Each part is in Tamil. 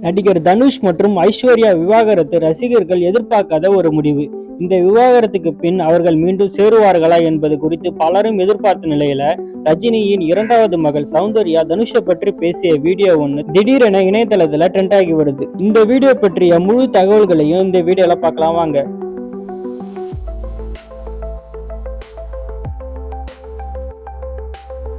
நடிகர் தனுஷ் மற்றும் ஐஸ்வர்யா விவாகரத்து ரசிகர்கள் எதிர்பார்க்காத ஒரு முடிவு. இந்த விவாகரத்துக்கு பின் அவர்கள் மீண்டும் சேருவார்களா என்பது குறித்து பலரும் எதிர்பார்த்த நிலையில ரஜினியின் இரண்டாவது மகள் சௌந்தர்யா தனுஷை பற்றி பேசிய வீடியோ ஒன்று திடீரென இணையதளத்துல ட்ரெண்ட் ஆகி வருது. இந்த வீடியோ பற்றிய முழு தகவல்களையும் இந்த வீடியோல பார்க்கலாம். வாங்க.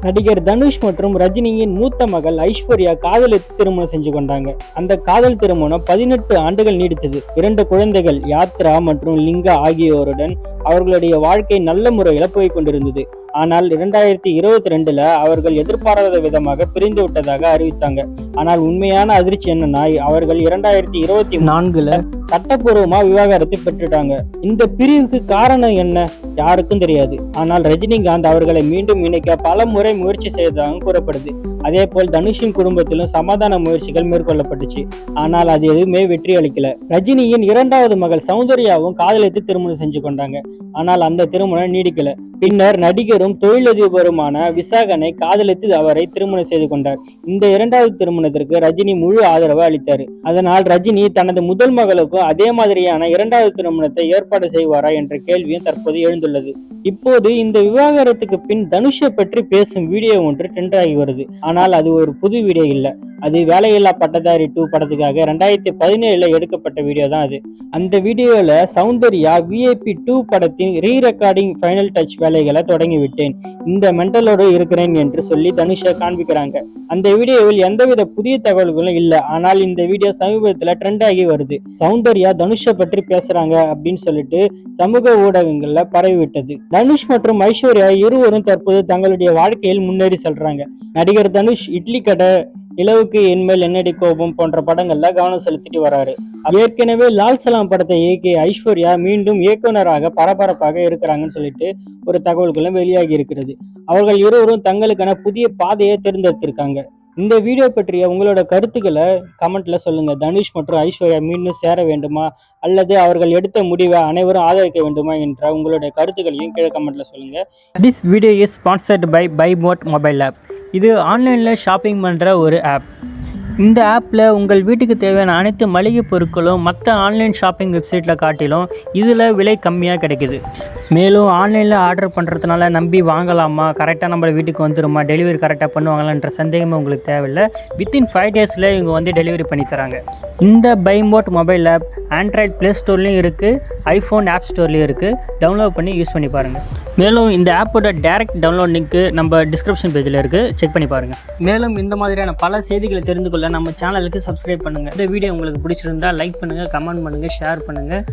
நடிகர் தனுஷ் மற்றும் ரஜினியின் மூத்த மகள் ஐஸ்வர்யா காதலித்து திருமணம் செஞ்சு கொண்டாங்க. அந்த காதல் திருமணம் பதினெட்டு ஆண்டுகள் நீடித்தது. இரண்டு குழந்தைகள் யாத்ரா மற்றும் லிங்கா ஆகியோருடன் அவர்களுடைய வாழ்க்கை நல்ல முறையில் போய் கொண்டிருந்தது. ஆனால் இரண்டாயிரத்தி இருபத்தி ரெண்டுல அவர்கள் எதிர்பாராத விதமாக பிரிந்து விட்டதாக அறிவித்தாங்க. ஆனால் உண்மையான அதிர்ச்சி என்னன்னா அவர்கள் இரண்டாயிரத்தி இருபத்தி நான்குல சட்டப்பூர்வமா விவாகரத்தை பெற்றுட்டாங்க. இந்த பிரிவுக்கு காரணம் என்ன? யாருக்கும் தெரியாது. ஆனால் ரஜினிகாந்த் அவர்களை மீண்டும் இணைக்க பல முறை முயற்சி செய்ததாக கூறப்படுது. அதே போல் தனுஷின் குடும்பத்திலும் சமாதான முயற்சிகள் மேற்கொள்ளப்பட்டுச்சு. ஆனால் அது எதுவுமே வெற்றி அளிக்கல. ரஜினியின் இரண்டாவது மகள் சௌந்தர்யாவும் காதலித்து திருமணம் செஞ்சு கொண்டாங்க. ஆனால் அந்த திருமணம் நீடிக்கல. பின்னர் நடிகரும் தொழிலதிபருமான விசாகனை காதலித்து அவரை திருமணம் செய்து கொண்டார். இந்த இரண்டாவது திருமணத்திற்கு ரஜினி முழு ஆதரவு அளித்தார். அதனால் ரஜினி தனது முதல் மகளுக்கும் அதே மாதிரியான இரண்டாவது திருமணத்தை ஏற்பாடு செய்வாரா என்ற கேள்வியும் தற்போது எழுந்து அமைந்துள்ளது இப்போது இந்த விவாகரத்துக்கு பின் தனுஷை பற்றி பேசும் வீடியோ ஒன்று ட்ரெண்ட் ஆகி வருது. ஆனால் அது ஒரு புது வீடியோ இல்லை. அது வேலையில்லா பட்டதாரி டூ படத்துக்காக ரெண்டாயிரத்தி பதினேழுல எடுக்கப்பட்ட வீடியோ தான் அது. அந்த வீடியோல சௌந்தர்யா விஐபி டூ படத்தின் ரீ ரெக்கார்டிங் ஃபைனல் டச் வேலைகளை தொடங்கி விட்டேன். இந்த மென்டலோடு இருக்கிறேன் என்று சொல்லி தனுஷை காண்பிக்கிறாங்க. அந்த வீடியோவில் எந்தவித புதிய தகவல்களும் இல்லை. ஆனால் இந்த வீடியோ சமீபத்தில் ட்ரெண்ட் ஆகி வருது. சௌந்தர்யா தனுஷை பற்றி பேசுறாங்க அப்படின்னு சொல்லிட்டு சமூக ஊடகங்கள்ல பரவிவிட்டது. தனுஷ் மற்றும் ஐஸ்வர்யா இருவரும் தற்போது தங்களுடைய வாழ்க்கையில் முன்னேறி செல்றாங்க. நடிகர் தனுஷ் இட்லி கடை நிலவுக்கு என்மேல் என்னடி கோபம் போன்ற படங்கள்ல கவனம் செலுத்திட்டு வராரு. ஏற்கனவே லால் சலாம் படத்தை இயக்கிய ஐஸ்வர்யா மீண்டும் இயக்குனராக பரபரப்பாக இருக்கிறாங்கன்னு சொல்லிட்டு ஒரு தகவல்களும் வெளியாகி இருக்கிறது. அவர்கள் இருவரும் தங்களுக்கான புதிய பாதையை தேர்ந்தெடுத்திருக்காங்க. இந்த வீடியோ பற்றிய உங்களோட கருத்துக்களை கமெண்ட்ல சொல்லுங்க. தனுஷ் மற்றும் ஐஸ்வர்யா மீண்டும் சேர வேண்டுமா? அல்லது அவர்கள் எடுத்த முடிவை அனைவரும் ஆதரிக்க வேண்டுமா என்ற உங்களுடைய கருத்துக்களையும் கீழே கமெண்ட்ல சொல்லுங்க. This video is sponsored by by mod mobile app இது ஆன்லைனில் ஷாப்பிங் பண்ணுற ஒரு ஆப். இந்த ஆப்பில் உங்கள் வீட்டுக்கு தேவையான அனைத்து மளிகை பொருட்களும் மற்ற ஆன்லைன் ஷாப்பிங் வெப்சைட்டில் காட்டிலும் இதில் விலை கம்மியாக கிடைக்குது. மேலும் ஆன்லைனில் ஆர்டர் பண்ணுறதுனால நம்பி வாங்கலாமா? கரெக்டாக நம்ம வீட்டுக்கு வந்துடுமா டெலிவரி கரெக்டாக பண்ணுவாங்களான்ற சந்தேகமே உங்களுக்கு தேவையில்லை. வித்தின் ஃபைவ் டேஸில் இவங்க வந்து டெலிவரி பண்ணி தராங்க. இந்த பைமோட் மொபைல் ஆப் ஆண்ட்ராய்ட் ப்ளே ஸ்டோர்லேயும் இருக்குது ஐஃபோன் ஆப் ஸ்டோர்லேயும் இருக்குது டவுன்லோட் பண்ணி யூஸ் பண்ணி பாருங்கள் மேலும் இந்த ஆப்போட டேரக்ட் டவுன்லோட் லிங்க்கு நம்ம டிஸ்கிரிப்ஷன் பேஜில் இருக்குது செக் பண்ணி பாருங்கள் மேலும் இந்த மாதிரியான பல செய்திகளை தெரிந்து கொள்ள நம்ம சேனலுக்கு சப்ஸ்கிரைப் பண்ணுங்கள் இந்த வீடியோ உங்களுக்கு பிடிச்சிருந்தா லைக் பண்ணுங்கள் கமெண்ட் பண்ணுங்கள் ஷேர் பண்ணுங்கள்